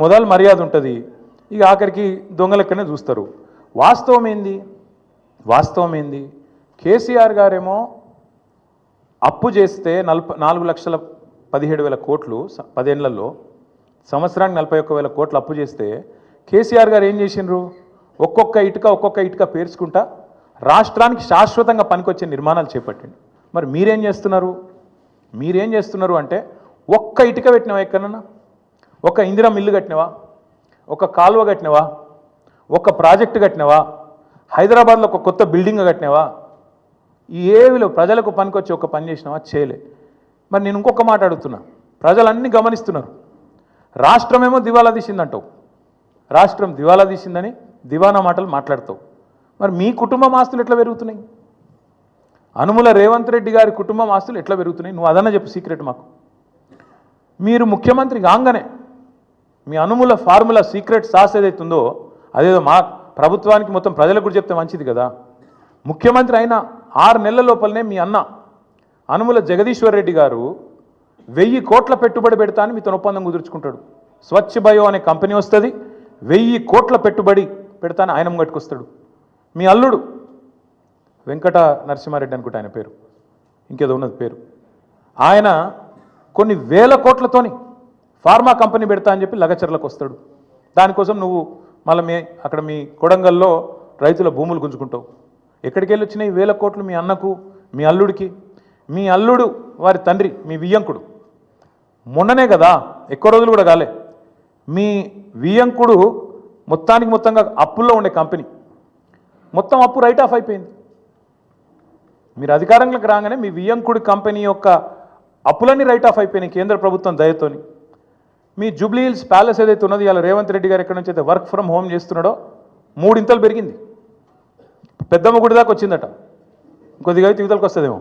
మొదలు మర్యాద ఉంటుంది. ఇక ఆఖరికి దొంగలెక్కనే చూస్తారు. వాస్తవం ఏంది? వాస్తవం ఏంది? కేసీఆర్ గారేమో అప్పు చేస్తే నలభై నాలుగు లక్షల పదిహేడు వేల కోట్లు పదేళ్ళలో సంవత్సరానికి నలభై ఒక్క వేల కోట్లు అప్పు చేస్తే కేసీఆర్ గారు ఏం చేసిండ్రు? ఒక్కొక్క ఇటుక ఒక్కొక్క ఇటుక పేర్చుకుంటా రాష్ట్రానికి శాశ్వతంగా పనికొచ్చే నిర్మాణాలు చేపట్టండి. మరి మీరేం చేస్తున్నారు? మీరేం చేస్తున్నారు అంటే ఒక్క ఇటుక పెట్టినవా ఎక్కడన్నా? ఒక ఇందిరా మిల్లు కట్టినవా? ఒక కాలువ కట్టినవా? ఒక ప్రాజెక్టు కట్టినవా? హైదరాబాద్లో ఒక కొత్త బిల్డింగ్ కట్టినవా? ఏవిలో ప్రజలకు పనికొచ్చి ఒక పని చేసినావా? చేయలే. మరి నేను ఇంకొక మాట అడుగుతున్నా. ప్రజలన్నీ గమనిస్తున్నారు. రాష్ట్రమేమో దివాలా తీసిందంటావు. రాష్ట్రం దివాలా తీసిందని దివానా మాటలు మాట్లాడతావు. మరి మీ కుటుంబం ఆస్తులు ఎట్లా పెరుగుతున్నాయి? అనుముల రేవంత్ రెడ్డి గారి కుటుంబం ఆస్తులు ఎట్లా పెరుగుతున్నాయి? నువ్వు అదన్నా చెప్పు సీక్రెట్ మాకు. మీరు ముఖ్యమంత్రి కాగానే మీ అనుముల ఫార్ములా సీక్రెట్ సాస్ ఏదైతే ఉందో అదేదో మా ప్రభుత్వానికి మొత్తం ప్రజలకు కూడా చెప్తే మంచిది కదా. ముఖ్యమంత్రి అయిన ఆరు నెలల లోపలనే మీ అన్న అనుముల జగదీశ్వర్ రెడ్డి గారు వెయ్యి కోట్ల పెట్టుబడి పెడతా అని మీతో ఒప్పందం కుదుర్చుకుంటాడు. స్వచ్ఛ బయో అనే కంపెనీ వస్తుంది వెయ్యి కోట్ల పెట్టుబడి పెడతా అని ఆయన ముంగట్టుకొస్తాడు మీ అల్లుడు వెంకట నరసింహారెడ్డి అనుకుంటా ఆయన పేరు. ఇంకేదో ఉన్నది పేరు. ఆయన కొన్ని వేల కోట్లతోని ఫార్మా కంపెనీ పెడతా అని చెప్పి లగచర్లకు వస్తాడు. దానికోసం నువ్వు మళ్ళీ మీ అక్కడ మీ కొడంగల్లో రైతుల భూములు గుంజుకుంటావు. ఎక్కడికి వెళ్ళి వచ్చినాయి వేల కోట్లు మీ అన్నకు మీ అల్లుడికి? మీ అల్లుడు వారి తండ్రి మీ వియ్యంకుడు. మొన్ననే కదా ఎక్కువ రోజులు కూడా కాలే. మీ వియ్యంకుడు మొత్తానికి మొత్తంగా అప్పుల్లో ఉండే కంపెనీ. మొత్తం అప్పు రైట్ ఆఫ్ అయిపోయింది. మీరు అధికారంలోకి రాగానే మీ వియ్యంకుడి కంపెనీ యొక్క అప్పులన్నీ రైట్ ఆఫ్ అయిపోయినాయి కేంద్ర ప్రభుత్వం దయతోని. మీ జూబ్లీ హిల్స్ ప్యాలెస్ ఏదైతే ఉన్నది ఇలా రేవంత్ రెడ్డి గారు ఎక్కడి నుంచి అయితే వర్క్ ఫ్రమ్ హోమ్ చేస్తున్నాడో మూడింతలు పెరిగింది. పెద్దమ్మ గుడి దాకా వచ్చిందట. కొద్దిగా అయితే యువతలకు వస్తుందేమో.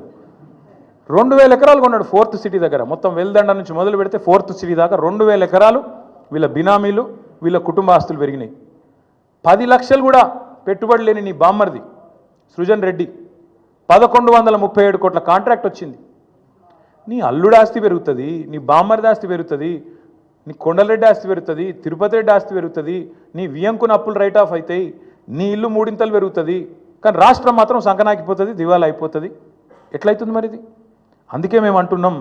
రెండు వేల ఎకరాలు కొన్నాడు ఫోర్త్ సిటీ దగ్గర. మొత్తం వెల్దండ నుంచి మొదలు పెడితే ఫోర్త్ సిటీ దాకా రెండు వేల ఎకరాలు వీళ్ళ బినామీలు వీళ్ళ కుటుంబ ఆస్తులు పెరిగినాయి. పది లక్షలు కూడా పెట్టుబడి లేని నీ బామ్మర్ది సృజన్ రెడ్డి పదకొండు వందల ముప్పై ఏడు కోట్ల కాంట్రాక్ట్ వచ్చింది. నీ అల్లుడు ఆస్తి పెరుగుతుంది నీ బామ్మర్ది ఆస్తి పెరుగుతుంది నీ కొండలరెడ్డి ఆస్తి పెరుగుతుంది తిరుపతి రెడ్డి ఆస్తి పెరుగుతుంది నీ వియంకున అప్పులు రైట్ ఆఫ్ అవుతాయి నీ ఇల్లు మూడింతలు పెరుగుతుంది కానీ రాష్ట్రం మాత్రం సంకనాకిపోతుంది దివాలా అయిపోతుంది. ఎట్లయితుంది మరి ఇది అందుకే మేము అంటున్నాం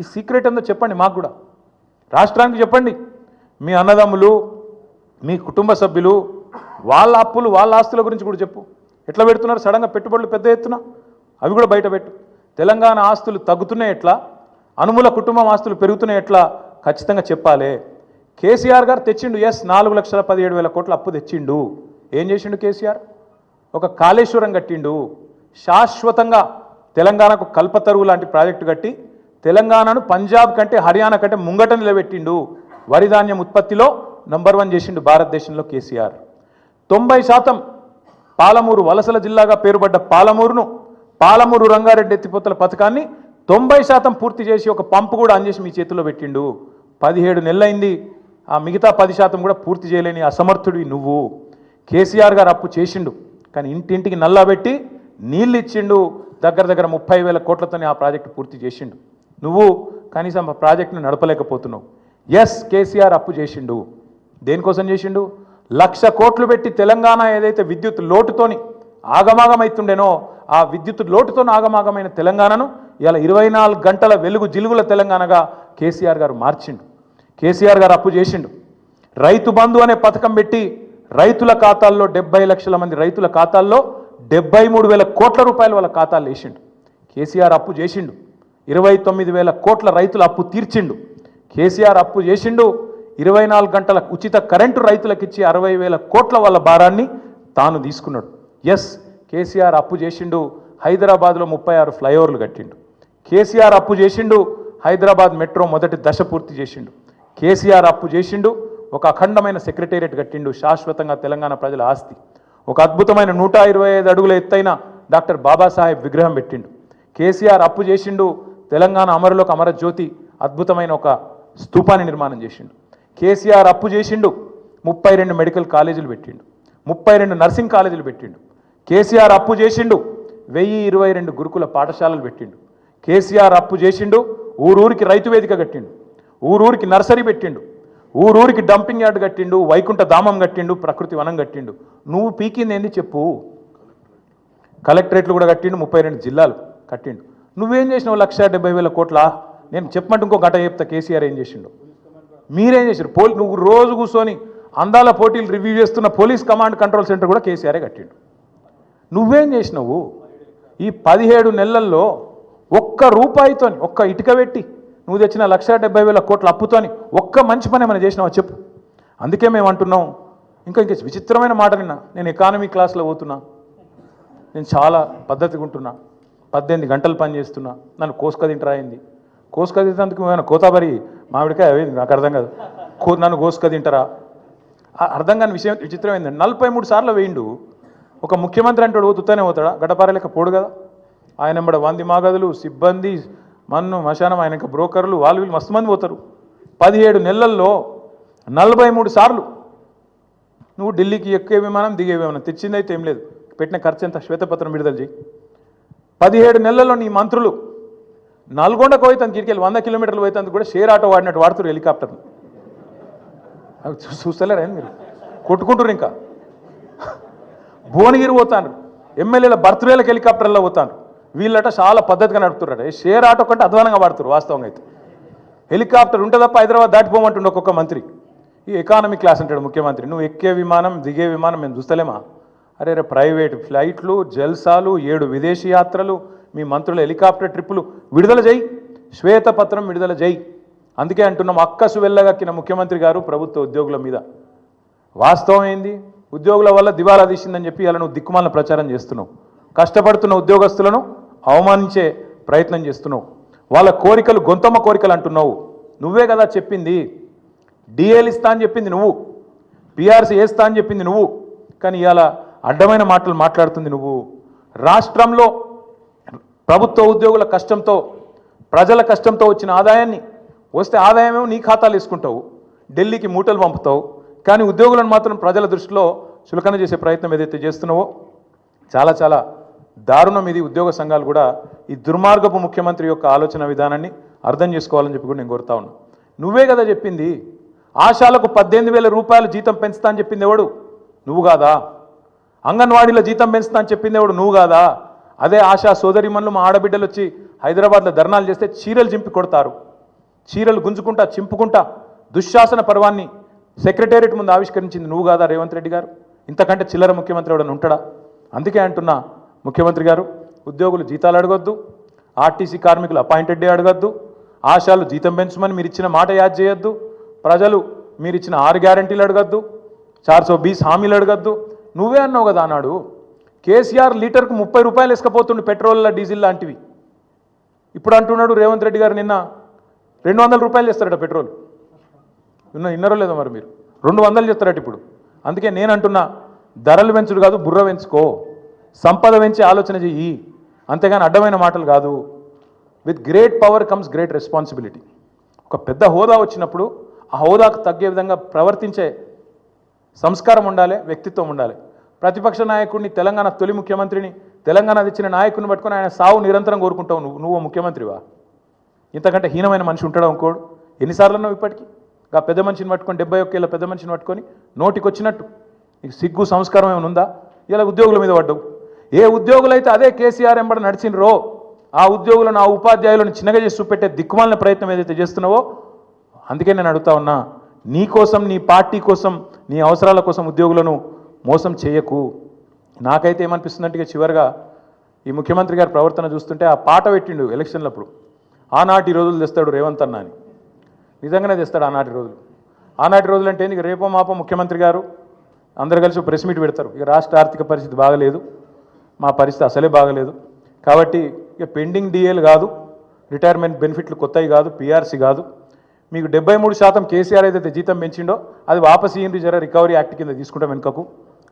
ఈ సీక్రెట్ ఏందో చెప్పండి మాకు కూడా. రాష్ట్రానికి చెప్పండి. మీ అన్నదమ్ములు మీ కుటుంబ సభ్యులు వాళ్ళ అప్పులు వాళ్ళ ఆస్తుల గురించి కూడా చెప్పు. ఎట్లా పెడుతున్నారు? సడన్గా పెట్టుబడులు పెద్ద ఎత్తున? అవి కూడా బయట పెట్టు. తెలంగాణ ఆస్తులు తగ్గుతున్నాయి ఎట్లా? అనుముల కుటుంబం ఆస్తులు పెరుగుతున్నాయి ఎట్లా? ఖచ్చితంగా చెప్పాలి. కేసీఆర్ గారు తెచ్చిండు ఎస్ నాలుగు లక్షల పదిహేడు వేల కోట్ల అప్పు తెచ్చిండు. ఏం చేసిండు కేసీఆర్? ఒక కాళేశ్వరం కట్టిండు. శాశ్వతంగా తెలంగాణకు కల్పతరువు లాంటి ప్రాజెక్టు కట్టి తెలంగాణను పంజాబ్ కంటే హర్యానా కంటే ముంగట నిలబెట్టిండు. వరి ధాన్యం ఉత్పత్తిలో నంబర్ వన్ చేసిండు భారతదేశంలో కేసీఆర్. తొంభై శాతం పాలమూరు వలసల జిల్లాగా పేరుపడ్డ పాలమూరును పాలమూరు రంగారెడ్డి ఎత్తిపోతల పథకాన్ని తొంభై శాతం పూర్తి చేసి ఒక పంపు కూడా అందేసి మీ చేతిలో పెట్టిండు. పదిహేడు నెలలైంది. ఆ మిగతా పది శాతం కూడా పూర్తి చేయలేని అసమర్థుడివి నువ్వు. కేసీఆర్ గారు అప్పు చేసిండు కానీ ఇంటింటికి నల్లా పెట్టి నీళ్ళు ఇచ్చిండు దగ్గర దగ్గర ముప్పై వేల కోట్లతోనే ఆ ప్రాజెక్టు పూర్తి చేసిండు. నువ్వు కనీసం ఆ ప్రాజెక్టును నడపలేకపోతున్నావు. ఎస్ కేసీఆర్ అప్పు చేసిండు. దేనికోసం చేసిండు? లక్ష కోట్లు పెట్టి తెలంగాణ ఏదైతే విద్యుత్ లోటుతోని ఆగమాగమైతుండేనో ఆ విద్యుత్ లోటుతో ఆగమాగమైన తెలంగాణను ఇలా ఇరవై నాలుగు గంటల వెలుగు జిలుగుల తెలంగాణగా కేసీఆర్ గారు మార్చిండు. కేసీఆర్ గారు అప్పు చేసిండు. రైతు బంధు అనే పథకం పెట్టి రైతుల ఖాతాల్లో డెబ్బై లక్షల మంది రైతుల ఖాతాల్లో డెబ్బై మూడు వేల కోట్ల రూపాయలు వాళ్ళ ఖాతాలు వేసిండు. కేసీఆర్ అప్పు చేసిండు. ఇరవై తొమ్మిది వేల కోట్ల రైతుల అప్పు తీర్చిండు. కేసీఆర్ అప్పు చేసిండు. ఇరవై నాలుగు గంటల ఉచిత కరెంటు రైతులకు ఇచ్చి అరవై వేల కోట్ల వాళ్ళ భారాన్ని తాను తీసుకున్నాడు. ఎస్ కేసీఆర్ అప్పు చేసిండు. హైదరాబాద్లో ముప్పై ఆరు ఫ్లైఓవర్లు కట్టిండు. కేసీఆర్ అప్పు చేసిండు. హైదరాబాద్ మెట్రో మొదటి దశ పూర్తి చేసిండు. కేసీఆర్ అప్పు చేసిండు ఒక అఖండమైన సెక్రటేరియట్ కట్టిండు శాశ్వతంగా తెలంగాణ ప్రజల ఆస్తి. ఒక అద్భుతమైన నూట ఇరవై ఐదు అడుగుల ఎత్తైన డాక్టర్ బాబాసాహెబ్ విగ్రహం పెట్టిండు. కేసీఆర్ అప్పు చేసిండు తెలంగాణ అమరులకు అమరజ్యోతి అద్భుతమైన ఒక స్తూపాన్ని నిర్మాణం చేసిండు. కేసీఆర్ అప్పు చేసిండు ముప్పై రెండు మెడికల్ కాలేజీలు పెట్టిండు. ముప్పై రెండు నర్సింగ్ కాలేజీలు పెట్టిండు. కేసీఆర్ అప్పు చేసిండు వెయ్యి ఇరవై రెండు గురుకుల పాఠశాలలు పెట్టిండు. కేసీఆర్ అప్పు చేసిండు ఊరూరికి రైతు వేదిక కట్టిండు. ఊరూరికి నర్సరీ పెట్టిండు. ఊరూరికి డంపింగ్ యార్డ్ కట్టిండు వైకుంఠ ధామం కట్టిండు ప్రకృతి వనం కట్టిండు. నువ్వు పీకింది ఏంది చెప్పు. కలెక్టరేట్లు కూడా కట్టిండు ముప్పై రెండు జిల్లాలు కట్టిండు. నువ్వేం చేసినావు లక్ష డెబ్బై వేల కోట్ల? నేను చెప్పమంటే ఇంకో గంట చెప్తా కేసీఆర్ ఏం చేసిండు. మీరేం చేశారు పోలీ నువ్వు రోజు కూర్చొని అందాల పోటీలు రివ్యూ చేస్తున్న పోలీస్ కమాండ్ కంట్రోల్ సెంటర్ కూడా కేసీఆరే కట్టిండు. నువ్వేం చేసినావు? ఈ పదిహేడు నెలల్లో ఒక్క రూపాయితో ఒక్క ఇటుక పెట్టి నువ్వు తెచ్చిన లక్ష డెబ్బై వేల కోట్ల అప్పుతోని ఒక్క మంచి పని ఏమైనా చేసినావా చెప్పు. అందుకే మేము అంటున్నాం. ఇంకా ఇంకా విచిత్రమైన మాట నిన్న. నేను ఎకానమీ క్లాస్లో పోతున్నా. నేను చాలా పద్ధతిగా ఉంటున్నా. పద్దెనిమిది గంటలు పని చేస్తున్నా. నన్ను కోసుక తింటరా అయింది కోసుక తింటేందుకు ఏమైనా కోతాబరి మామిడికాయ అవి నాకు అర్థం కాదు. కో నన్ను కోసుక తింటారా? ఆ- అర్థం కాని విషయం విచిత్రం ఏంటంటే నలభై మూడు సార్లు వేయిండు. ఒక ముఖ్యమంత్రి అంటాడు పోతుతానే పోతాడా? గడపారలేక పోడు కదా. ఆయన ఎంబడ వంది మాగదులు సిబ్బంది మన్ను మశానం ఆయన బ్రోకర్లు వాళ్ళు వీళ్ళు మస్తు మంది పోతారు. పదిహేడు నెలల్లో నలభై మూడు సార్లు నువ్వు ఢిల్లీకి ఎక్కే విమానం దిగే విమానం. తెచ్చిందైతే ఏం లేదు. పెట్టిన ఖర్చు ఎంత? శ్వేతపత్రం విడుదల చేయి. పదిహేడు నెలల్లో నీ మంత్రులు నల్గొండకు పోతాను గిరికెళ్ళి వంద కిలోమీటర్లు పోయి కూడా షేర్ ఆటో వాడినట్టు వాడుతున్నారు హెలికాప్టర్ని అవి చూస్తలేరు చూస్తలేరా మీరు? కొట్టుకుంటారు ఇంకా. భువనగిరి పోతాను ఎమ్మెల్యేల బర్త్డేలకు హెలికాప్టర్లో పోతాను వీళ్ళట చాలా పద్ధతిగా నడుపుతున్నారు షేర్ ఆటో కంటే అధ్వానంగా వాడుతారు వాస్తవంగా అయితే. హెలికాప్టర్ ఉంటే తప్ప హైదరాబాద్ దాటిపోమంటుండే ఒక్కొక్క మంత్రి. ఈ ఎకానమీ క్లాస్ అంటాడు ముఖ్యమంత్రి. నువ్వు ఎక్కే విమానం దిగే విమానం మేము చూస్తలేమా? అరే రే ప్రైవేట్ ఫ్లైట్లు జల్సాలు ఏడు విదేశీ యాత్రలు మీ మంత్రుల హెలికాప్టర్ ట్రిప్పులు విడుదల చేయి శ్వేతపత్రం విడుదల చేయి అందుకే అంటున్నాం అక్కసు వెళ్ళగక్కిన ముఖ్యమంత్రి గారు ప్రభుత్వ ఉద్యోగుల మీద. వాస్తవం ఏంది? ఉద్యోగుల వల్ల దివాలా తీసిందని చెప్పి ఇలా నువ్వు దిక్కుమాల ప్రచారం చేస్తున్నావు. కష్టపడుతున్న ఉద్యోగస్తులను అవమానించే ప్రయత్నం చేస్తున్నావు. వాళ్ళ కోరికలు గొంతమ్మ కోరికలు అంటున్నావు. నువ్వే కదా చెప్పింది. డిఏలు ఇస్తా అని చెప్పింది నువ్వు. పిఆర్సీ వేస్తా అని చెప్పింది నువ్వు. కానీ ఇవాళ అడ్డమైన మాటలు మాట్లాడుతుంది నువ్వు. రాష్ట్రంలో ప్రభుత్వ ఉద్యోగుల కష్టంతో ప్రజల కష్టంతో వచ్చిన ఆదాయాన్ని వస్తే ఆదాయమేమో నీ ఖాతాలు వేసుకుంటావు. ఢిల్లీకి మూటలు పంపుతావు. కానీ ఉద్యోగులను మాత్రం ప్రజల దృష్టిలో చులకన చేసే ప్రయత్నం ఏదైతే చేస్తున్నావో చాలా చాలా దారుణం ఇది. ఉద్యోగ సంఘాలు కూడా ఈ దుర్మార్గపు ముఖ్యమంత్రి యొక్క ఆలోచన విధానాన్ని అర్థం చేసుకోవాలని చెప్పి కూడా నేను కోరుతా ఉన్నా. నువ్వే కదా చెప్పింది ఆశాలకు పద్దెనిమిది వేల రూపాయలు జీతం పెంచుతా అని చెప్పింది ఎవడు? నువ్వు కాదా? అంగన్వాడీలో జీతం పెంచుతా అని చెప్పింది ఎవడు? నువ్వు కాదా? అదే ఆశా సోదరిమన్లు మా ఆడబిడ్డలు వచ్చి హైదరాబాద్లో ధర్నాలు చేస్తే చీరలు చింపి కొడతారు. చీరలు గుంజుకుంటా చింపుకుంటా దుశ్శాసన పర్వాన్ని సెక్రటేరియట్ ముందు ఆవిష్కరించింది నువ్వు కాదా రేవంత్ రెడ్డి గారు? ఇంతకంటే చిల్లర ముఖ్యమంత్రి ఎవడని ఉంటాడా? అందుకే అంటున్నా ముఖ్యమంత్రి గారు ఉద్యోగులు జీతాలు అడగొద్దు ఆర్టీసీ కార్మికులు అపాయింటెడ్ డే అడగొద్దు ఆశాలు జీతం పెంచమని మీరు ఇచ్చిన మాట యాద్ చేయొద్దు ప్రజలు మీరు ఇచ్చిన ఆరు గ్యారంటీలు అడగద్దు చార్ సో బీస్ హామీలు అడగద్దు. నువ్వే అన్నావు కదా అన్నాడు. కేసీఆర్ లీటర్కు ముప్పై రూపాయలు ఇసుకపోతుండు పెట్రోల్ డీజిల్ లాంటివి. ఇప్పుడు అంటున్నాడు రేవంత్ రెడ్డి గారు నిన్న రెండు వందల రూపాయలు చేస్తారట పెట్రోల్. విన్న ఇన్నరో లేదో మరి మీరు? రెండు వందలు చేస్తారట ఇప్పుడు. అందుకే నేను అంటున్నా ధరలు పెంచుడు కాదు బుర్ర పెంచుకో. సంపద పెంచి ఆలోచన చెయ్యి. అంతేగాని అడ్డమైన మాటలు కాదు. With great power comes great responsibility ఒక పెద్ద హోదా వచ్చినప్పుడు ఆ హోదాకు తగ్గే విధంగా ప్రవర్తించే సంస్కారం ఉండాలి వ్యక్తిత్వం ఉండాలి. ప్రతిపక్ష నాయకుడిని తెలంగాణ తొలి ముఖ్యమంత్రిని తెలంగాణ తెచ్చిన నాయకుడిని పట్టుకొని ఆయన సావు నిరంతరం కోరుకుంటావు నువ్వు నువ్వు ముఖ్యమంత్రివా? ఇంతకంటే హీనమైన మనిషి ఉంటాడు ఇంకోడు ఎన్నిసార్లు అన్నావు ఇప్పటికీ? ఆ పెద్ద మనిషిని పట్టుకొని డెబ్బై ఒక్కేళ్ళ పెద్ద మనిషిని పట్టుకొని నోటికి వచ్చినట్టు నీకు సిగ్గు సంస్కారం ఏమైనా ఉందా? ఇలా ఉద్యోగుల మీద పడ్డావు. ఏ ఉద్యోగులైతే అదే కేసీఆర్ ఎంబడి నడిచినరో ఆ ఉద్యోగులను ఆ ఉపాధ్యాయులను చిన్నగా చేసి చూపెట్టే దిక్కుమాలిన ప్రయత్నం ఏదైతే చేస్తున్నావో అందుకే నేను అడుగుతా ఉన్నా నీ కోసం నీ పార్టీ కోసం నీ అవసరాల కోసం ఉద్యోగులను మోసం చేయకు. నాకైతే ఏమనిపిస్తుందంటే చివరిగా ఈ ముఖ్యమంత్రి గారి ప్రవర్తన చూస్తుంటే ఆ పాట పెట్టిండు ఎలక్షన్లప్పుడు. ఆనాటి రోజులు తెస్తాడు రేవంత్ అన్న అని. నిజంగానే తెస్తాడు ఆనాటి రోజులు. ఆనాటి రోజులు అంటే ఇక రేపో మాపో ముఖ్యమంత్రి గారు అందరు కలిసి ప్రెస్ మీట్ పెడతారు. ఇక రాష్ట్ర ఆర్థిక పరిస్థితి బాగలేదు. మా పరిస్థితి అసలే బాగలేదు. కాబట్టి ఇక పెండింగ్ డిఏలు కాదు రిటైర్మెంట్ బెనిఫిట్లు కొత్తవి కాదు పీఆర్సీ కాదు. మీకు డెబ్బై మూడు శాతం కేసీఆర్ ఏదైతే జీతం పెంచిండో అది వాపస్ ఇయ్యండి జర రికవరీ యాక్ట్ కింద తీసుకుంటాం వెనుకకు.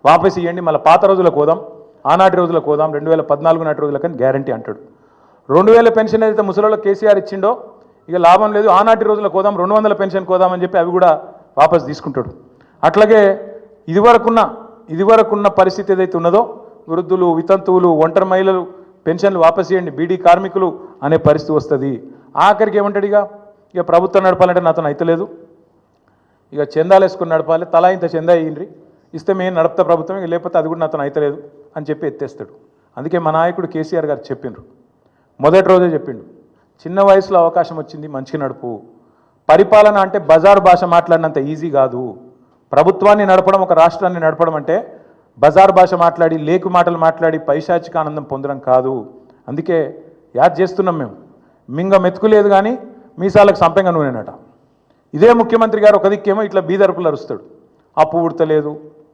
వాపస్ ఇవ్వండి మళ్ళీ పాత రోజులకు పోదాం ఆనాటి రోజులకు పోదాం రెండు వేల పద్నాలుగు నాటి రోజులకని గ్యారంటీ అంటాడు. రెండు వేల పెన్షన్ ఏదైతే ముసలిలో కేసీఆర్ ఇచ్చిండో ఇక లాభం లేదు ఆనాటి రోజులకు పోదాం రెండు వందల పెన్షన్ కోదామని చెప్పి అవి కూడా వాపస్ తీసుకుంటాడు. అట్లాగే ఇదివరకున్న ఇదివరకున్న పరిస్థితి ఏదైతే ఉన్నదో వృద్ధులు వితంతువులు ఒంటరి మహిళలు పెన్షన్లు వాపస్ చేయండి బీడీ కార్మికులు అనే పరిస్థితి వస్తుంది. ఆఖరికి ఏమంటాడు ఇక ఇక ప్రభుత్వం నడపాలంటే నాతో అయితలేదు ఇక చందాలేసుకుని నడపాలి తలా ఇంత చందా అయ్యిండ్రి ఇస్తే మేము నడపతా ప్రభుత్వం ఇక లేకపోతే అది కూడా నాతో అయితలేదు అని చెప్పి ఎత్తేస్తాడు. అందుకే మా నాయకుడు కేసీఆర్ గారు చెప్పిండ్రు. మొదటి రోజే చెప్పిండు. చిన్న వయసులో అవకాశం వచ్చింది మంచిగా నడుపు. పరిపాలన అంటే బజార్ భాష మాట్లాడినంత ఈజీ కాదు. ప్రభుత్వాన్ని నడపడం ఒక రాష్ట్రాన్ని నడపడం అంటే బజార్ భాష మాట్లాడి లేకు మాటలు మాట్లాడి పైశాచిక ఆనందం పొందడం కాదు. అందుకే యాద్ చేస్తున్నాం మేము. మింగ మెతుకులేదు కానీ మీసాలకు సంపెంగ నూనెనట. ఇదే ముఖ్యమంత్రి గారు ఒక దిక్కేమో ఇట్లా బీదరుపులు అరుస్తాడు. అప్పు ఉడతలేదు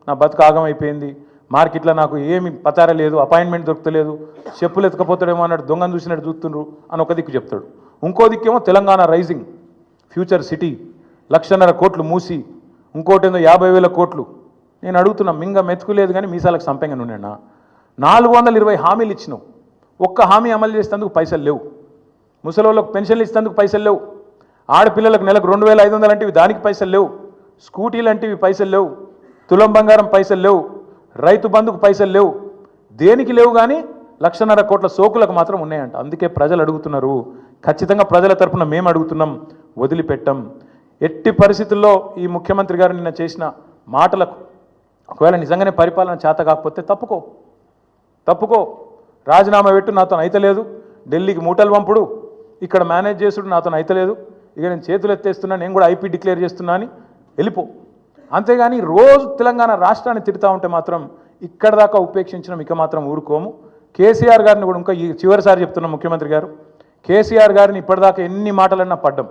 నా బతుకు ఆగమైపోయింది మార్కెట్లో నాకు ఏమి పచార లేదు అపాయింట్మెంట్ దొరకలేదు చెప్పులు ఎత్తుకపోతాడేమో అన్నట్టు దొంగను చూసినట్టు చూస్తుండ్రు అని ఒక దిక్కు చెప్తాడు. ఇంకో దిక్కేమో తెలంగాణ రైజింగ్ ఫ్యూచర్ సిటీ లక్షన్నర కోట్లు మూసి ఇంకోటేందో యాభై వేల కోట్లు నేను అడుగుతున్నా మింగ మెతుకులేదు కానీ మీసాలకు సంపంగా నూనెనా నాలుగు వందల ఇరవై హామీలు ఇచ్చినావు. ఒక్క హామీ అమలు చేసేందుకు పైసలు లేవు. ముసలోళ్ళకు పెన్షన్లు ఇస్తేందుకు పైసలు లేవు. ఆడపిల్లలకు నెలకు రెండు వేల ఐదు వందలు అంటివి దానికి పైసలు లేవు. స్కూటీలు లాంటివి పైసలు లేవు. తులం బంగారం పైసలు లేవు. రైతు బంధుకు పైసలు లేవు. దేనికి లేవు కానీ లక్షన్నర కోట్ల సోకులకు మాత్రం ఉన్నాయంట. అందుకే ప్రజలు అడుగుతున్నారు. ఖచ్చితంగా ప్రజల తరఫున మేము అడుగుతున్నాం వదిలిపెట్టం. ఎట్టి పరిస్థితుల్లో ఈ ముఖ్యమంత్రి గారు నిన్న చేసిన మాటలకు ఒకవేళ నిజంగానే పరిపాలన చేత కాకపోతే తప్పుకో. తప్పుకో. రాజీనామా పెట్టు నాతో అయితలేదు ఢిల్లీకి మూటలు పంపుడు. ఇక్కడ మేనేజ్ చేసుడు నాతో అయితలేదు ఇక నేను చేతులు ఎత్తేస్తున్నా నేను కూడా ఐపీ డిక్లేర్ చేస్తున్నా అని వెళ్ళిపో. అంతేగాని రోజు తెలంగాణ రాష్ట్రాన్ని తిడతా ఉంటే మాత్రం ఇక్కడ దాకా ఉపేక్షించడం ఇక మాత్రం ఊరుకోము. కేసీఆర్ గారిని కూడా ఇంకా ఈ చివరిసారి చెప్తున్నాం ముఖ్యమంత్రి గారు. కేసీఆర్ గారిని ఇప్పటిదాకా ఎన్ని మాటలన్నా పడ్డం.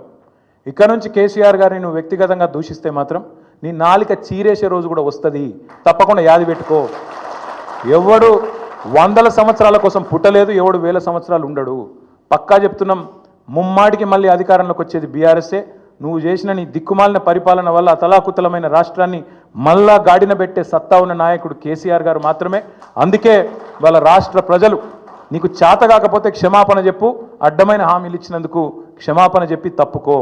ఇక్కడ నుంచి కేసీఆర్ గారిని నువ్వు వ్యక్తిగతంగా దూషిస్తే మాత్రం నీ నాలిక చీరేసే రోజు కూడా వస్తుంది. తప్పకుండా యాది పెట్టుకో. ఎవడు వందల సంవత్సరాల కోసం పుట్టలేదు ఎవడు వేల సంవత్సరాలు ఉండడు. పక్కా చెప్తున్నాం ముమ్మాటికి మళ్ళీ అధికారంలోకి వచ్చేది బీఆర్ఎస్ఏ. నువ్వు చేసిన నీ దిక్కుమాలిన పరిపాలన వల్ల అతలాకుతలమైన రాష్ట్రాన్ని మళ్ళా గాడిన పెట్టే సత్తా ఉన్న నాయకుడు కేసీఆర్ గారు మాత్రమే. అందుకే వాళ్ళ రాష్ట్ర ప్రజలు నీకు చేత కాకపోతే క్షమాపణ చెప్పు అడ్డమైన హామీలు ఇచ్చినందుకు క్షమాపణ చెప్పి తప్పుకో.